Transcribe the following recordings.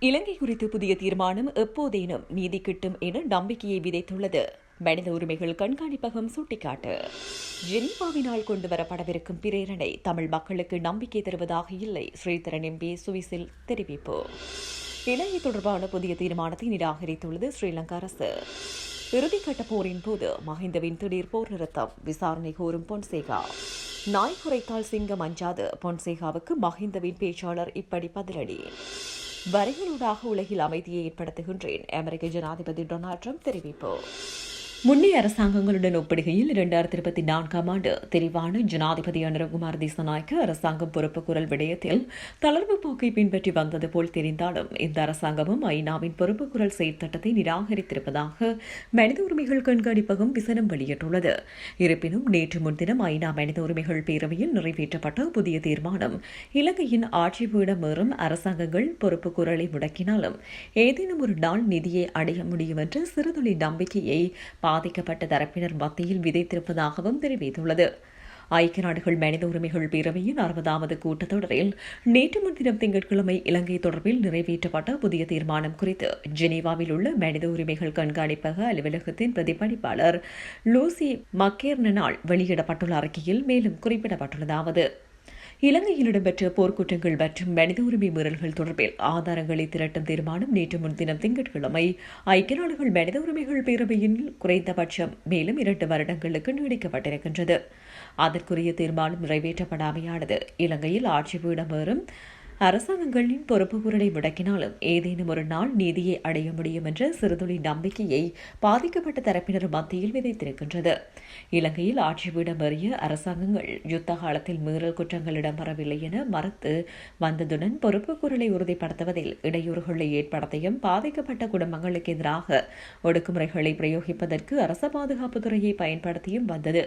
இலங்கை குறித்து புதிய தீர்மானம் எப்போதேனும் நீதி கிட்டும் என நம்பிக்கையை விதைத்துள்ளது. மனித உரிமைகள் கண்காணிப்பகம் சுட்டிக்காட்டு. ஜெனீவாவினால் கொண்டுவரப்படவிருக்கும் பிரேரணை தமிழ் மக்களுக்கு நம்பிக்கை தருவதாக இல்லை ஸ்ரீதரன் எம்பி சுவிசில் தெரிவிப்பு. இலங்கை தொடர்பான புதிய தீர்மானத்தை நிராகரித்துள்ளது ஸ்ரீலங்கா அரசு. இறுதிக்கட்ட போரின் போது மஹிந்தவின் திடீர் போர் நிறுத்தம் விசாரணை கோரும் பொன்சேகா. நாய் குறைத்தால் சிங்கம் அஞ்சாது பொன்சேகாவுக்கு மஹிந்தவின் பேச்சாளர் இப்படி பதிலடி. வரிகளூடாக உலகில் அமைதியை ஏற்படுத்துகின்றேன். அமெரிக்க ஜனாதிபதி டொனால்ட் ட்ரம்ப் தெரிவிப்பு. முன்னைய அரசாங்கங்களுடன் ஒப்பிடுகையில் இரண்டாயிரத்தி இருபத்தி நான்காம் ஆண்டு தெளிவான ஜனாதிபதி அனுரகுமார் திசநாயக்க அரசாங்கம் பொறுப்பு குரல் விடயத்தில் தளர்வு போக்கை பின்பற்றி வந்தது போல் தெரிந்தாலும் இந்த அரசாங்கமும் ஐநாவின் பொறுப்பு குரல் செயற்திட்டத்தை நிராகரித்திருப்பதாக மனித உரிமைகள் கண்காணிப்பகம் விசனம் வெளியிட்டுள்ளது. இருப்பினும் நேற்று முன்தினம் ஐநா மனித உரிமைகள் பேரவையில் நிறைவேற்றப்பட்ட புதிய தீர்மானம் இலங்கையின் ஆட்சி பீடம் மீறும் அரசாங்கங்கள் பொறுப்பு குரலை முடக்கினாலும் ஏதேனும் ஒரு நாள் நிதியை அடைய முடியும் என்ற சிறுதுளி நம்பிக்கையை பாதிக்கப்பட்ட தரப்பினர் மத்தியில் விதைத்திருப்பதாகவும் தெரிவித்துள்ளது. ஐக்கிய நாடுகள் மனித உரிமைகள் பேரவையின் அறுபதாவது கூட்டத்தொடரில் நேற்று முன்தினம் திங்கட்கிழமை இலங்கை தொடர்பில் நிறைவேற்றப்பட்ட புதிய தீர்மானம் குறித்து ஜெனீவாவில் உள்ள மனித உரிமைகள் கண்காணிப்பக அலுவலகத்தின் பிரதிபலிப்பாளர் லூசி மக்கேர்னால் வெளியிடப்பட்டுள்ள அறிக்கையில் மேலும் குறிப்பிடப்பட்டுள்ளதாவது. இலங்கையில் இடம்பெற்ற போர்க்குற்றங்கள் மற்றும் மனித உரிமை மீறல்கள் தொடர்பில் ஆதாரங்களை திரட்டும் தீர்மானம் நேற்று முன்தினம் திங்கட்கிழமை. ஐக்கிய நாடுகள் மனித உரிமைகள் பேரவையின் குறைந்தபட்சம் மேலும் இரண்டு வருடங்களுக்கு நீடிக்கப்பட்டிருக்கின்றது. அதற்குரிய தீர்மானம் நிறைவேற்றப்படாமையானது. இலங்கையில் ஆட்சி பீடமேறும் அரசாங்கங்களின் பொறுப்பு குரலை முடக்கினாலும் ஏதேனும் ஒரு நாள் நீதியை அடைய முடியும் என்ற சிறுதுளி நம்பிக்கையை பாதிக்கப்பட்ட தரப்பினர் மத்தியில் விதைத்திருக்கின்றது. இலங்கையில் ஆட்சி பீடமேறிய அரசாங்கங்கள் யுத்த காலத்தில் மீறல் குற்றங்கள் இடம்பெறவில்லை என மறுத்து வந்ததுடன் பொறுப்பு குரலை உறுதிப்படுத்துவதில் இடையூறுகளை ஏற்படுத்தியும் பாதிக்கப்பட்ட குடும்பங்களுக்கு எதிராக ஒடுக்குமுறைகளை பிரயோகிப்பதற்கு அரச பாதுகாப்புத்துறையை பயன்படுத்தியும் வந்தது.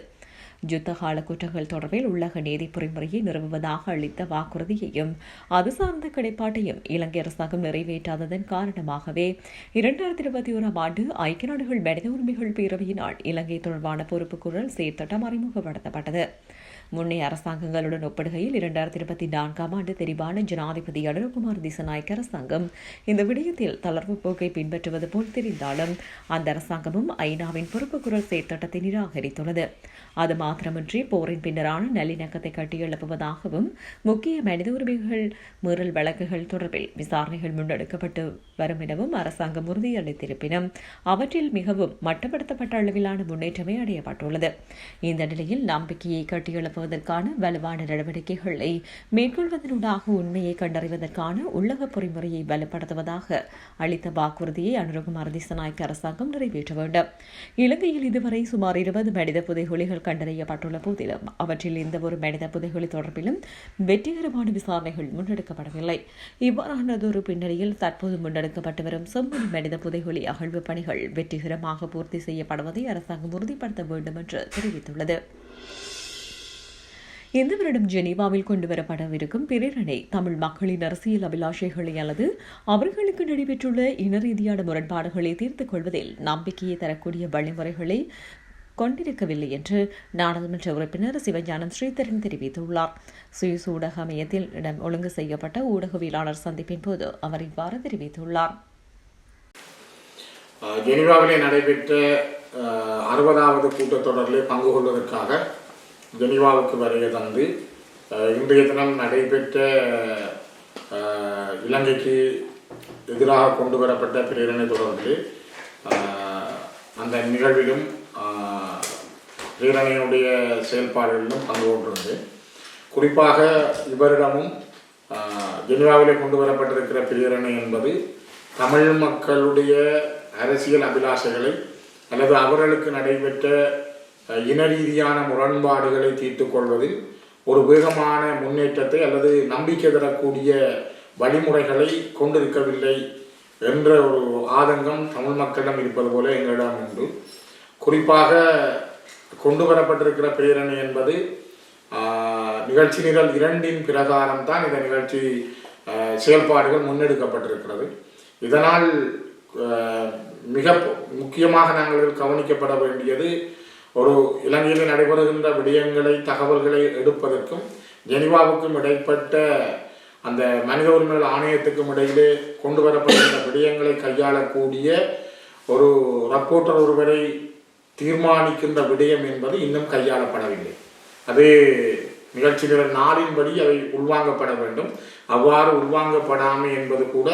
யுத்தகால குற்றங்கள் தொடர்பில் உள்ளக நீதி பொறிமுறையை நிறுவுவதாக அளித்த வாக்குறுதியையும் அது சார்ந்த கிடைப்பாட்டையும் இலங்கை அரசாங்கம் நிறைவேற்றாததன் காரணமாகவே இரண்டாயிரத்தி இருபத்தி ஓராம் ஆண்டு ஐக்கிய நாடுகள் மனித உரிமைகள் பேரவையினால் இலங்கை தொடர்பான பொறுப்புக்குரல் சீர்திட்டம் அறிமுகப்படுத்தப்பட்டது. முன்னைய அரசாங்கங்களுடன் ஒப்பிடுகையில் இரண்டாயிரத்தி இருபத்தி நான்காம் ஆண்டு தெரிவான ஜனாதிபதி அடல்குமார் திசநாயக்க அரசாங்கம் இந்த விடயத்தில் தளர்வு போக்கை பின்பற்றுவது போல் தெரிந்தாலும் அந்த அரசாங்கமும் ஐநாவின் பொறுப்பு குரல் செயற்திட்டத்தை நிராகரித்துள்ளது. அது மாத்திரமின்றி போரின் பின்னரான நல்லிணக்கத்தை கட்டியெழுப்புவதாகவும் முக்கிய மனித உரிமைகள் மீறல் வழக்குகள் தொடர்பில் விசாரணைகள் முன்னெடுக்கப்பட்டு வரும் எனவும் அரசாங்கம் உறுதியளித்திருப்பினும் அவற்றில் மிகவும் மட்டுப்படுத்தப்பட்ட அளவிலான முன்னேற்றமே அடையப்பட்டுள்ளது. இந்த நிலையில் நம்பிக்கையை உருவாக்குவதற்கான வலுவான நடவடிக்கைகளை மேற்கொள்வதனூடாக உண்மையை கண்டறிவதற்கான உள்ளக பொறிமுறையை பலப்படுத்துவதாக அளித்த வாக்குறுதியை அனுரகுமார் திசநாயக்க அரசாங்கம் நிறைவேற்ற வேண்டும். இலங்கையில் இதுவரை சுமார் இருபது மனித புதைகுழிகள் கண்டறியப்பட்டுள்ள போதிலும் அவற்றில் எந்த ஒரு மனித புதைகுழி தொடர்பிலும் வெற்றிகரமான விசாரணைகள் முன்னெடுக்கப்படவில்லை. இவ்வாறானதொரு பின்னணியில் தற்போது முன்னெடுக்கப்பட்டு வரும் செம்மொழி மனித புதைகுழி அகழ்வு பணிகள் வெற்றிகரமாக பூர்த்தி செய்யப்படுவதை அரசாங்கம் உறுதிப்படுத்த வேண்டும் என்று தெரிவித்துள்ளது. இந்த வருடம் ஜெனீவாவில் கொண்டுவரப்படவிருக்கும் பிரேரணை தமிழ் மக்களின் அரசியல் அபிலாஷைகளை அல்லது அவர்களுக்கு நடைபெற்றுள்ள இன ரீதியான முரண்பாடுகளை தீர்த்துக் கொள்வதில் நம்பிக்கையை தரக்கூடிய வழிமுறைகளை கொண்டிருக்கவில்லை என்று நாடாளுமன்ற உறுப்பினர் சிவஞானம் ஸ்ரீதரன் தெரிவித்துள்ளார். சுயஸ் ஊடக அமையத்தில் இடம் ஒழுங்கு செய்யப்பட்ட ஊடகவியலாளர் சந்திப்பின் போது அவர் இவ்வாறு தெரிவித்துள்ளார். ஜெனிவாவிலே நடைபெற்ற அறுபதாவது கூட்டத்தொடரில் பங்கு கொள்வதற்காக ஜெனிவாவுக்கு வருகை தந்து இன்றைய தினம் நடைபெற்ற இலங்கைக்கு எதிராக கொண்டு வரப்பட்ட பிரேரணை தொடர்பிலே அந்த நிகழ்விலும் பிரேரணையினுடைய செயல்பாடுகளிலும் பங்கு கொண்டிருந்து குறிப்பாக இவரிடமும் ஜெனிவாவிலே கொண்டு வரப்பட்டிருக்கிற பிரேரணை என்பது தமிழ் மக்களுடைய அரசியல் அபிலாஷைகளை அல்லது அவர்களுக்கு நடைபெற்ற இன ரீதியான முரண்பாடுகளை தீர்த்து கொள்வதில் ஒரு வேகமான முன்னேற்றத்தை அல்லது நம்பிக்கை தரக்கூடிய வழிமுறைகளை கொண்டிருக்கவில்லை என்ற ஒரு ஆதங்கம் தமிழ் மக்களிடம் இருப்பது போல எங்களிடம் உண்டு. குறிப்பாக கொண்டு வரப்பட்டிருக்கிற பிரேரணை என்பது நிகழ்ச்சி நிரல் இரண்டின் பிரகாரம் தான் இந்த நிகழ்ச்சி செயல்பாடுகள் முன்னெடுக்கப்பட்டிருக்கிறது. இதனால் மிக முக்கியமாக நாங்கள் கவனிக்கப்பட வேண்டியது ஒரு இலங்கையில் நடைபெறுகின்ற விடயங்களை தகவல்களை எடுப்பதற்கும் ஜெனிவாவுக்கும் இடைப்பட்ட அந்த மனித உரிமைகள் ஆணையத்துக்கும் இடையிலே கொண்டு வரப்படுகின்ற விடயங்களை கையாளக்கூடிய ஒரு ரப்போர்ட்டர் ஒருவரை தீர்மானிக்கின்ற விடயம் என்பது இன்னும் கையாளப்படவில்லை. அது நிகழ்ச்சி நிரல் நாளின்படி அவை உள்வாங்கப்பட வேண்டும். அவ்வாறு உள்வாங்கப்படாமை என்பது கூட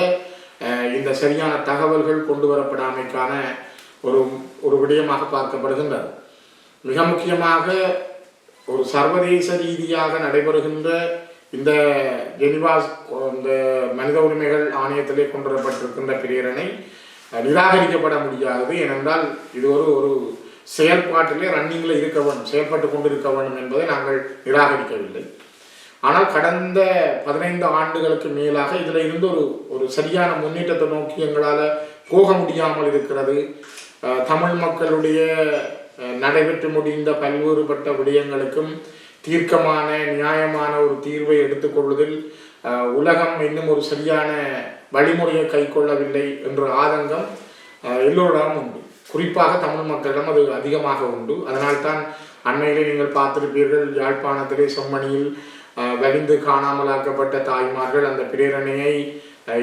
இந்த சரியான தகவல்கள் கொண்டு வரப்படாமைக்கான ஒரு ஒரு விடயமாக பார்க்கப்படுகின்றது. மிக முக்கியமாக ஒரு சர்வதேச ரீதியாக நடைபெறுகின்ற இந்த ஜெனிவா இந்த மனித உரிமைகள் ஆணையத்திலே கொண்டு வரப்பட்டிருக்கின்ற பிரேரணை நிராகரிக்கப்பட முடியாதது ஏனென்றால் இது ஒரு ஒரு செயல்பாட்டிலே ரன்னிங்கில் இருக்க வேண்டும் செயல்பட்டு கொண்டிருக்க வேண்டும் என்பதை நாங்கள் நிராகரிக்கவில்லை. ஆனால் கடந்த பதினைந்து ஆண்டுகளுக்கு மேலாக இதில் இருந்து ஒரு ஒரு சரியான முன்னேற்றத்தை நோக்கி எங்களால் போக முடியாமல் இருக்கிறது. தமிழ் மக்களுடைய நடைபெற்று முடிந்த பல்வேறுபட்ட விடயங்களுக்கும் தீர்க்கமான நியாயமான ஒரு தீர்வை எடுத்துக்கொள்வதில் உலகம் இன்னும் ஒரு சரியான வழிமுறையை கைக்கொள்ளவில்லை என்ற ஆதங்கம் எல்லோரிடமும் உண்டு. குறிப்பாக தமிழ் மக்களிடம் அது அதிகமாக உண்டு. அதனால்தான் அண்மையிலே நீங்கள் பார்த்திருப்பீர்கள் யாழ்ப்பாணத்திலே செம்மணியில் வலிந்து காணாமலாக்கப்பட்ட தாய்மார்கள் அந்த பிரேரணையை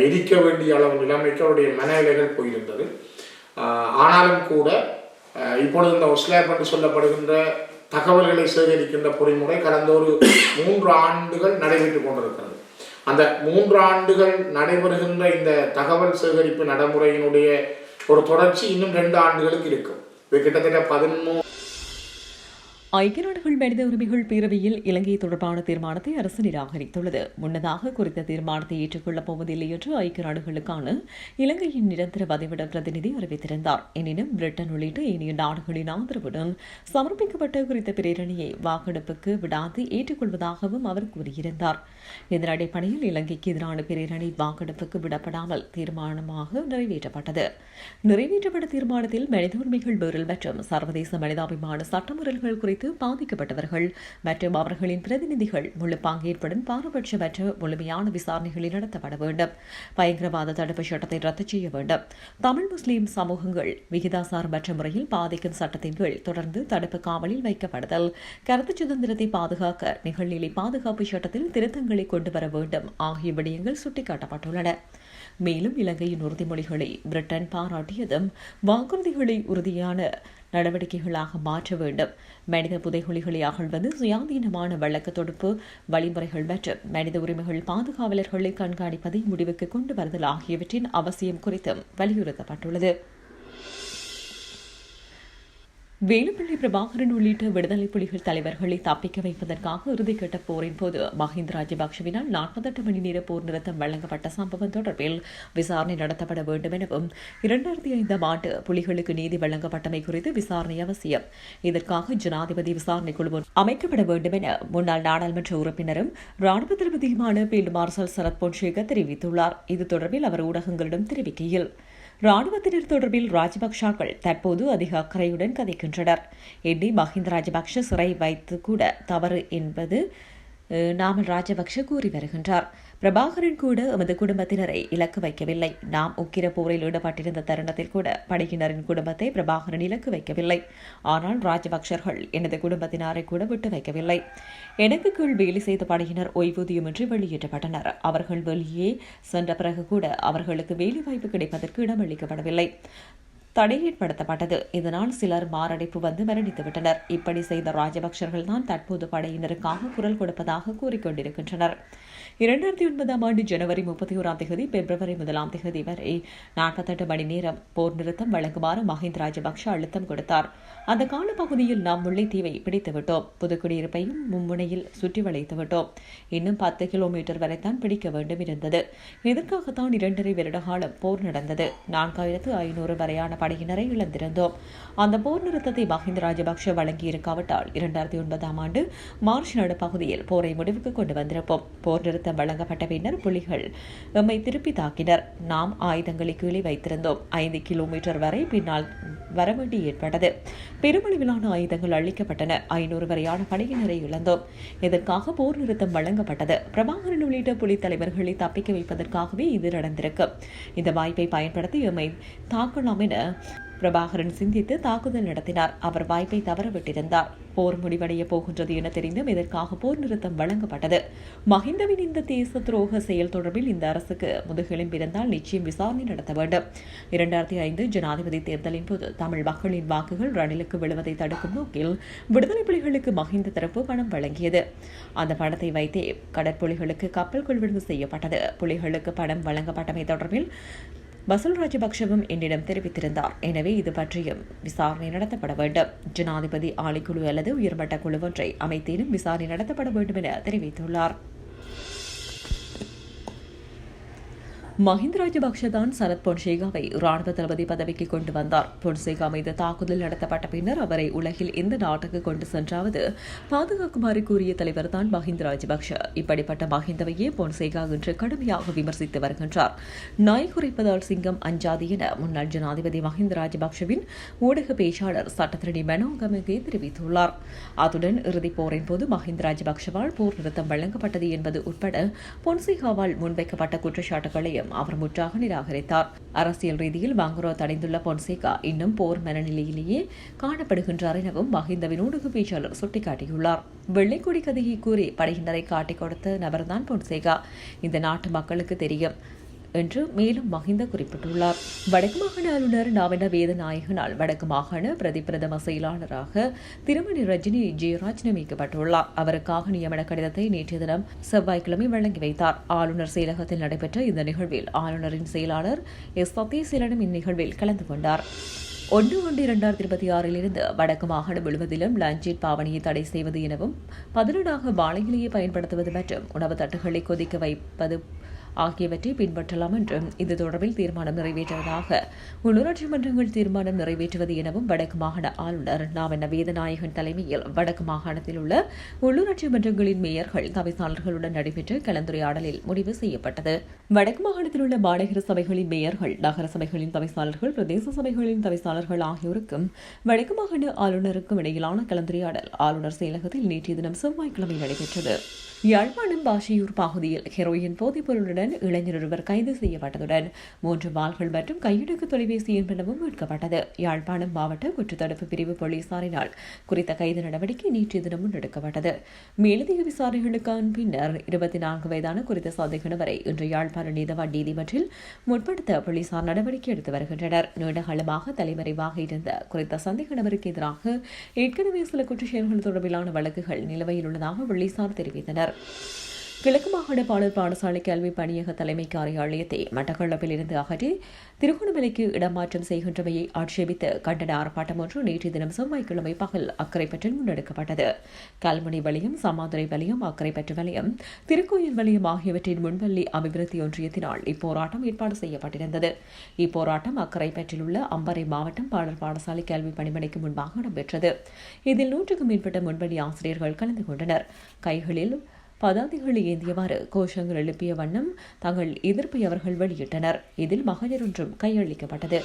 எரிக்க வேண்டிய அளவு நிலைமைக்கு அவருடைய மனநிலைகள் போயிருந்தது. ஆனாலும் கூட இப்பொழுது இந்த ஒஸ்லேப் என்று சொல்லப்படுகின்ற தகவல்களை சேகரிக்கின்ற பொறிமுறை கடந்த ஒரு மூன்று ஆண்டுகள் நடைபெற்றுக் கொண்டிருக்கிறது. அந்த மூன்று ஆண்டுகள் நடைபெறுகின்ற இந்த தகவல் சேகரிப்பு நடைமுறையினுடைய ஒரு தொடர்ச்சி இன்னும் ரெண்டு ஆண்டுகளுக்கு இருக்கும். இது கிட்டத்தட்ட பதிமூணு ஐக்கிய நாடுகள் மனித உரிமைகள் பேரவையில் இலங்கை தொடர்பான தீர்மானத்தை அரசு நிராகரித்துள்ளது. முன்னதாக குறித்த தீர்மானத்தை ஏற்றுக்கொள்ளப் போவதில்லை என்று ஐக்கிய நாடுகளுக்கான இலங்கையின் நிரந்தர பதிவிட பிரதிநிதி அறிவித்திருந்தார். எனினும் பிரிட்டன் உள்ளிட்ட ஏனைய நாடுகளின் ஆதரவுடன் சமர்ப்பிக்கப்பட்ட குறித்த பிரேரணையை வாக்கெடுப்புக்கு விடாது ஏற்றுக்கொள்வதாகவும் அவர் கூறியிருந்தார். இதன் அடிப்படையில் இலங்கைக்கு எதிரான பிரேரணை வாக்கெடுப்புக்கு விடப்படாமல் தீர்மானமாக நிறைவேற்றப்பட்டது. நிறைவேற்றப்பட்ட தீர்மானத்தில் மனித உரிமைகள் மீறல் மற்றும் சர்வதேச மனிதாபிமான சட்டமுறைகள் குறித்து பாதிக்கப்பட்டவர்கள். மற்றும் அவர்களின் பிரதிநிதிகள் முழு பங்கேற்புடன் பாரபட்ச முழுமையான விசாரணைகளை நடத்தப்பட வேண்டும். பயங்கரவாத தடுப்பு சட்டத்தை ரத்து செய்ய வேண்டும். தமிழ் முஸ்லிம் சமூகங்கள் விகிதாசாரமற்ற முறையில் பாதிக்கும் சட்டத்தின் கீழ் தொடர்ந்து தடுப்பு காவலில் வைக்கப்படுதல். கருத்து சுதந்திரத்தை பாதுகாக்க நிகழ்நிலை பாதுகாப்பு சட்டத்தில் திருத்தங்களை கொண்டு வர வேண்டும் ஆகிய விடயங்கள் சுட்டிக்காட்டப்பட்டுள்ளன. மேலும் இலங்கையின் உறுதிமொழிகளை பிரிட்டன் பாராட்டியதும் வாக்குறுதிகளை உறுதியான நடவடிக்கைகளாக மாற்ற வேண்டும். மனித புதைகுழிகளை அகழ்வது சுயாதீனமான வழக்கு தொடுப்பு வழிமுறைகள் மற்றும் மனித உரிமைகள் பாதுகாவலர்களை கண்காணிப்பதை முடிவுக்கு கொண்டு வருதல் ஆகியவற்றின் அவசியம் குறித்தும் வலியுறுத்தப்பட்டுள்ளது. வேலுப்பிள்ளை பிரபாகரன் உள்ளிட்ட விடுதலை புலிகள் தலைவர்களை தப்பிக்க வைப்பதற்காக இறுதிக்கட்ட போரின் போது மஹிந்த ராஜபக்சவினால் நாற்பத்தெட்டு மணி நேர போர் நிறுத்தம் வழங்கப்பட்ட சம்பவம் தொடர்பில் விசாரணை நடத்தப்பட வேண்டும் எனவும் இரண்டாயிரத்தி ஐந்தாம் ஆண்டு புலிகளுக்கு நீதி வழங்கப்பட்டமை குறித்து விசாரணை அவசியம். இதற்காக ஜனாதிபதி விசாரணை குழு அமைக்கப்பட வேண்டும் என முன்னாள் நாடாளுமன்ற உறுப்பினரும் ராணுவ தளபதியுமான பீல்டு மார்ஷல் சரத் பொன்சேகர் தெரிவித்துள்ளார். இது தொடர்பில் அவர் ஊடகங்களிடம் தெரிவிக்கையில் ராணுவத்தினர் தொடர்பில் ராஜபக்சாக்கள் தற்போது அதிக அக்கறையுடன் கதைக்கின்றனர். எண்ணி மஹிந்த ராஜபக்ஷ சிறை வைத்து கூட தவறு என்பது அஹ், நாமல் ராஜபக்ஷ கூறி வருகின்றார். பிரபாகரன் கூட எமது குடும்பத்தினரை இலக்கு வைக்கவில்லை. நாம் உக்கிர போரில் ஈடுபட்டிருந்த தருணத்தில் கூட படையினரின் குடும்பத்தை பிரபாகரன் இலக்கு வைக்கவில்லை. ஆனால் ராஜபக்ஷர்கள் எனது குடும்பத்தினரை கூட விட்டு வைக்கவில்லை. எனக்கு கீழ் வேலை செய்த படையினர் ஓய்வூதியமின்றி வெளியேற்றப்பட்டனர். அவர்கள் வெளியே சென்ற பிறகு கூட அவர்களுக்கு வேலைவாய்ப்பு கிடைப்பதற்கு இடமளிக்கப்படவில்லை. தடை ஏற்படுத்தப்பட்டது இதனால் சிலர் மாரடைப்பு வந்து மரணித்துவிட்டனர். இப்படி செய்த ராஜபக்சர்கள் தான் தற்போது படையினருக்காக குரல் கொடுப்பதாக கூறிக்கொண்டிருக்கின்றனர். இரண்டாயிரத்தி ஒன்பதாம் ஆண்டு ஜனவரி முப்பத்தி ஓராம் தேதி பிப்ரவரி முதலாம் தேதி வரை நாற்பத்தெட்டு மணி நேரம் போர் நிறுத்தம் வழங்குமாறு மஹிந்த ராஜபக்ஷ அழுத்தம் கொடுத்தார். அந்த காலப்பகுதியில் நாம் முல்லைத்தீவை பிடித்துவிட்டோம். புதுக்குடியிருப்பையும் மும்முனையில் சுற்றி வளைத்து விட்டோம். இன்னும் பத்து கிலோமீட்டர் வரைத்தான் பிடிக்க வேண்டும் இருந்தது இதற்காகத்தான் இரண்டரை வருட காலம் போர் நடந்தது. நான்காயிரத்து ஐநூறு வரையான படையினரை இழந்திருந்தோம். அந்த போர் நிறுத்தத்தை மஹிந்த ராஜபக்ஷ வழங்கியிருக்காவிட்டால் இரண்டாயிரத்தி ஒன்பதாம் ஆண்டு மார்ச் நடுப்பகுதியில் போரை முடிவுக்கு கொண்டு வந்திருப்போம். போர் நிறுத்தம் வழங்கப்பட்ட பின்னர் புலிகள் எம்மை திருப்பி தாக்கினர். நாம் ஆயுதங்களை கீழே வைத்திருந்தோம். ஐந்து கிலோமீட்டர் வரை பின்னால் வரவேண்டி ஏற்பட்டது. பெருமளவிலான ஆயுதங்கள் அளிக்கப்பட்டன ஐநூறு வரையான படையினரை இழந்தோம். இதற்காக போர் நிறுத்தம் வழங்கப்பட்டது. பிரபாகரன் உள்ளிட்ட புலி தலைவர்களை தப்பிக்க வைப்பதற்காகவே இது நடந்திருக்கும் இந்த வாய்ப்பை பயன்படுத்தி எம்மை தாக்கலாம் என பிரபாகரன் சிந்தித்து தாக்குதல் நடத்தினார். அவர் வாய்ப்பை தவறவிட்டிருந்தார். போர் முடிவடைய போகின்றது என தெரிந்தும் இதற்காக போர் நிறுத்தம் வழங்கப்பட்டது. மஹிந்தவின் இந்த தேச துரோக செயல் தொடர்பில் இந்த அரசுக்கு முதுகெலும் பிறந்தால் நிச்சயம் விசாரணை நடத்த வேண்டும். இரண்டாயிரத்தி ஐந்து ஜனாதிபதி தேர்தலின் போது தமிழ் மக்களின் வாக்குகள் ரணிலுக்கு விழுவதை தடுக்கும் நோக்கில் விடுதலை புலிகளுக்கு மஹிந்த தரப்பு பணம் வழங்கியது. அந்த பணத்தை வைத்தே கடற்புலிகளுக்கு கப்பல் கொள்வனவு செய்யப்பட்டது. புலிகளுக்கு பணம் வழங்கப்பட்டமை தொடர்பில் பசுல் ராஜபக்ஷவும் என்னிடம் தெரிவித்திருந்தார். எனவே இது பற்றியும் விசாரணை நடத்தப்பட வேண்டும். ஜனாதிபதி ஆலைக்குழு அல்லது உயர்மட்ட குழு ஒன்றை அமைத்தேனும் விசாரணை நடத்தப்பட வேண்டும் என தெரிவித்துள்ளார். மஹிந்த ராஜபக்ஷ தான் சரத் பொன்சேகாவை ராணுவ தளபதி பதவிக்கு கொண்டு வந்தார். பொன்சேகா மீது தாக்குதல் நடத்தப்பட்ட பின்னர் அவரை உலகில் எந்த நாட்டுக்கு கொண்டு சென்றாவது பாதுகாக்குமாறு கூறிய தலைவர் தான் மஹிந்த ராஜபக்ஷ. இப்படிப்பட்ட மஹிந்தவையே பொன்சேகா இன்று கடுமையாக விமர்சித்து வருகின்றார். நாய் குறைப்பதால் சிங்கம் அஞ்சாது என முன்னாள் ஜனாதிபதி மஹிந்த ராஜபக்ஷவின் ஊடக பேச்சாளர் சட்டத்திரணி மெனோ கமகே தெரிவித்துள்ளார். அத்துடன் இறுதிப் போரின் போது மஹிந்த ராஜபக்ஷவால் போர் நிறுத்தம் வழங்கப்பட்டது என்பது உட்பட பொன்சேகாவால் முன்வைக்கப்பட்ட குற்றச்சாட்டுகளையும் அவர் முற்றாக நிராகரித்தார். அரசியல் ரீதியில் வங்குரோத் அடைந்துள்ள பொன்சேகா இன்னும் போர் மனநிலையிலேயே காணப்படுகின்றார் எனவும் மஹிந்தவின் ஊடக பேச்சாளர் சுட்டிக்காட்டியுள்ளார். வெள்ளைக்கொடி கதையை கூறி படையினரை காட்டிக் கொடுத்த நபர்தான் பொன்சேகா. இந்த நாட்டு மக்களுக்கு தெரியும். என்று மேலும் மகிந்த குறிப்பிட்டுள்ளார். வடக்கு மாகாண ஆளுநர் நாவன வேதநாயகனால் வடக்கு மாகாண பிரதி பிரதம செயலாளராக திருமணி ரஜினி ஜெயராஜ் நியமிக்கப்பட்டுள்ளார். அவருக்காக நியமன கடிதத்தை நேற்றைய தினம் செவ்வாய்க்கிழமை வழங்கி வைத்தார். ஆளுநர் செயலகத்தில் நடைபெற்ற இந்த நிகழ்வில் ஆளுநரின் செயலாளர் எஸ். சத்யசீலனும் இந்நிகழ்வில் கலந்து கொண்டார். ஒன்று ஒன்று இரண்டாயிரத்தி இருபத்தி ஆறிலிருந்து வடக்கு மாகாணம் முழுவதிலும் லஞ்சேட் பாவனையை தடை செய்வது எனவும் பதிலீடாக வாழையிலேயே பயன்படுத்துவது மற்றும் உணவு தட்டுகளை கொதிக்க வைப்பது ஆகியவற்றை பின்பற்றலாம் என்றும் இது தொடர்பில் தீர்மானம் நிறைவேற்றுவதாக உள்ளூராட்சி மன்றங்கள் தீர்மானம் நிறைவேற்றுவது எனவும் வடக்கு மாகாண ஆளுநர் நாவண்ண வேதநாயகன் தலைமையில் வடக்கு மாகாணத்தில் உள்ள உள்ளூராட்சி மன்றங்களின் மேயர்கள் தவிசாளர்களுடன் நடைபெற்ற கலந்துரையாடலில் முடிவு செய்யப்பட்டது. வடக்கு மாகாணத்தில் உள்ள மாநகர சபைகளின் மேயர்கள் நகர சபைகளின் தவிசாளர்கள் பிரதேச சபைகளின் தவிசாளர்கள் ஆகியோருக்கும் வடக்கு மாகாண ஆளுநருக்கும் இடையிலான கலந்துரையாடல் ஆளுநர் செயலகத்தில் நேற்றைய தினம் செவ்வாய்க்கிழமை நடைபெற்றது. யாழ்ப்பாணம் பாஷியூர் பகுதியில் ஹெரோயின் போதைப்பொருளுடன் இளைஞர் ஒருவர் கைது செய்யப்பட்டதுடன் மூன்று வாள்கள் மற்றும் கையெடுக்கு தொலைபேசி என்பனவும் மீட்கப்பட்டது. யாழ்ப்பாணம் மாவட்ட குற்றத்தடுப்பு பிரிவு போலீசாரினால் குறித்த கைது நடவடிக்கை நேற்றைய தினம் முன்னெடுக்கப்பட்டது மேலதிக விசாரணைகளுக்கான பின்னர் இருபத்தி நான்கு வயதான குறித்த சந்தேக இன்று யாழ்ப்பாண நீதவான் நீதிமன்றில் முற்படுத்த போலீசார் நடவடிக்கை எடுத்து வருகின்றனர். நீண்டகாலமாக தலைமறைவாக இருந்த குறித்த சந்தேக நபருக்கு எதிராக ஏற்கனவே சில குற்றச்செயல்கள் தொடர்பிலான வழக்குகள் நிலுவையில் உள்ளதாக போலீசார் தெரிவித்தனர். கிழக்கு மாகாண பாடல் பாடசாலை கல்வி பணியக தலைமை காரியாலயத்தை மட்டக்களப்பில் இருந்து அகற்றி திருகோணமலைக்கு இடமாற்றம் செய்கின்றமையை ஆட்சேபித்து கண்டன ஆர்ப்பாட்டம் ஒன்று நேற்று தினம் செவ்வாய்க்கிழமை பகல் அக்கரைப்பற்றில் முன்னெடுக்கப்பட்டது. கல்முனை வலயம் சமாதுரை வலயம் அக்கரைப்பற்று வலயம் திருக்கோயில் வலயம் ஆகியவற்றின் முன்வள்ளி அபிவிருத்தி ஒன்றியத்தினால் இப்போராட்டம் ஏற்பாடு செய்யப்பட்டிருந்தது. இப்போராட்டம் அக்கரைப்பற்றில் உள்ள அம்பரை மாவட்டம் பாடல் பாடசாலை கல்வி பணிமனைக்கு முன்பாக இடம்பெற்றது. இதில் நூற்றுக்கும் மேற்பட்ட முன்வள்ளி ஆசிரியர்கள் கலந்து கொண்டனர். கைகளில் பதாதைகளை ஏந்தியவாறு கோஷங்கள் எழுப்பிய வண்ணம் தங்கள் எதிர்ப்பை அவர்கள் வெளியிட்டனர். இதில் மகளிர் ஒன்றும் கையளிக்கப்பட்டது.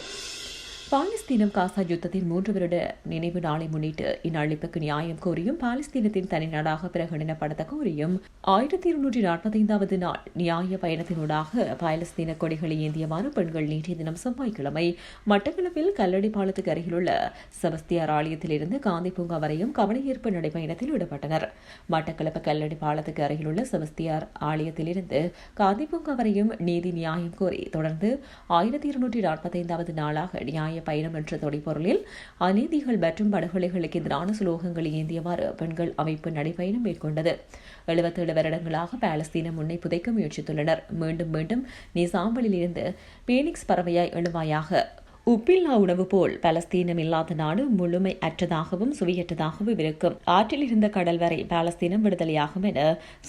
பாலஸ்தீனம் காசா யுத்தத்தின் மூன்று வருட நினைவு நாளை முன்னிட்டு இந்நழிப்புக்கு நியாயம் கோரியும் பாலஸ்தீனத்தின் தனிநாடாக பிரகடனப்படுத்த கோரியும் ஆயிரத்தி இருநூற்றி நாற்பத்தைந்தாவது நாள் நியாய பயணத்தினூடாக பாலஸ்தீன கொடிகளை ஏந்தியவாறு பெண்கள் நேற்றைய தினம் செவ்வாய்க்கிழமை மட்டக்களப்பில் கல்லடி பாலத்துக்கு அருகிலுள்ள செபஸ்தியார் ஆலயத்திலிருந்து காந்தி பூங்கா வரையும் கவனஈர்ப்பு நடைபயணத்தில் ஈடுபட்டனர். மட்டக்களப்பு கல்லடி பாலத்துக்கு அருகிலுள்ள செபஸ்தியார் ஆலயத்திலிருந்து காந்தி பூங்கா வரையும் நீதி நியாயம் கோரி தொடர்ந்து ஆயிரத்தி இருநூற்றி நாற்பத்தைந்தாவது நாளாக நியாய பயணம் என்ற தொடைப்பொருளில் அநீதிகள் மற்றும் படுகொலைகளுக்கு எதிரான சுலோகங்களை ஏந்தியவாறு பெண்கள் அமைப்பு நடைபயணம் மேற்கொண்டது. எழுபத்தேழு வருடங்களாக பாலஸ்தீனம் முன்னை புதைக்க முயற்சித்துள்ளனர். மீண்டும் மீண்டும் நீ சாம்பலில் இருந்து பீனிக்ஸ் பறவையாய் எழுவாயாக உப்பில்லா உணவு போல் பலஸ்தீனம் இல்லாத நாடு முழுமை அற்றதாகவும் சுவையற்றதாகவும் இருக்கும். ஆற்றில் இருந்த கடல் வரை பாலஸ்தீனம் விடுதலையாகும் என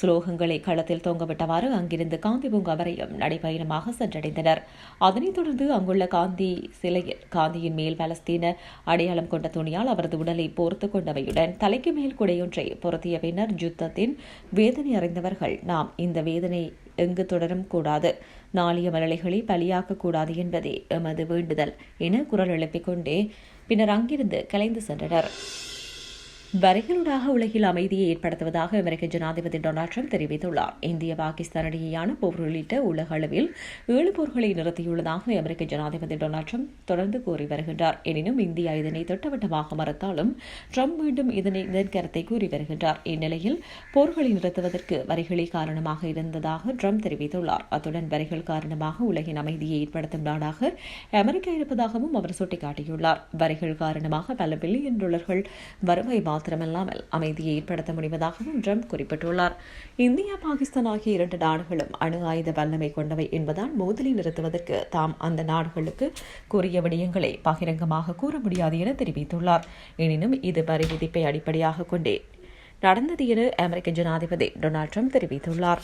சுலோகங்களை களத்தில் தொங்கவிட்டவாறு அங்கிருந்து காந்தி பூங்கா வரையும் நடைபயணமாக சென்றடைந்தனர். அதனைத் தொடர்ந்து அங்குள்ள காந்தி சிலையில் காந்தியின் மேல் பாலஸ்தீன அடையாளம் கொண்ட துணியால் அவரது உடலை போர்த்து கொண்டவையுடன் தலைக்கு மேல் குடையொன்றை பொருத்திய பின்னர் யுத்தத்தின் வேதனை அறிந்தவர்கள் நாம் இந்த வேதனை எங்கு தொடரும் கூடாது. நாளிய மலலைகளை பலியாக்க கூடாது என்பதே எமது வேண்டுதல் என குரல் எழுப்பிக் கொண்டே பின்னர் அங்கிருந்து கலைந்து சென்றனர். வரைகளூடாக உலகில் அமைதியை ஏற்படுத்துவதாக அமெரிக்க ஜனாதிபதி டொனால்ட் ட்ரம்ப் தெரிவித்துள்ளார். இந்திய பாகிஸ்தான் இடையேயான போர் உள்ளிட்ட உலக அளவில் ஏழு போர்களை நிறுத்தியுள்ளதாக அமெரிக்க ஜனாதிபதி டொனால்ட் ட்ரம்ப் தொடர்ந்து கூறி வருகின்றார். எனினும் இந்தியா இதனை திட்டவட்டமாக மறுத்தாலும் ட்ரம்ப் மீண்டும் இதனை இதன் கருத்தை கூறி வருகின்றார். இந்நிலையில் போர்களை நிறுத்துவதற்கு வரிகளே காரணமாக இருந்ததாக ட்ரம்ப் தெரிவித்துள்ளார். அத்துடன் வரிகள் காரணமாக உலகின் அமைதியை ஏற்படுத்தும் நாடாக அமெரிக்கா இருப்பதாகவும் அவர் சுட்டிக்காட்டியுள்ளார். வரிகள் காரணமாக பல பில்லியன் டாலர்கள் வருவாய் மாத்திரமல்லாமல் அமைதியை ஏற்படுத்த முடிவதாகவும் ட்ரம்ப் குறிப்பிட்டுள்ளார். இந்தியா பாகிஸ்தான் ஆகிய இரண்டு நாடுகளும் அணு ஆயுத வல்லமை கொண்டவை என்பதால் மோதலை நிறுத்துவதற்கு தாம் அந்த நாடுகளுக்கு கூறிய விடயங்களை பகிரங்கமாக கூற முடியாது என தெரிவித்துள்ளார். எனினும் இது வரி விதிப்பை அடிப்படையாக கொண்டே நடந்தது என அமெரிக்க ஜனாதிபதி டொனால்ட் ட்ரம்ப் தெரிவித்துள்ளார்.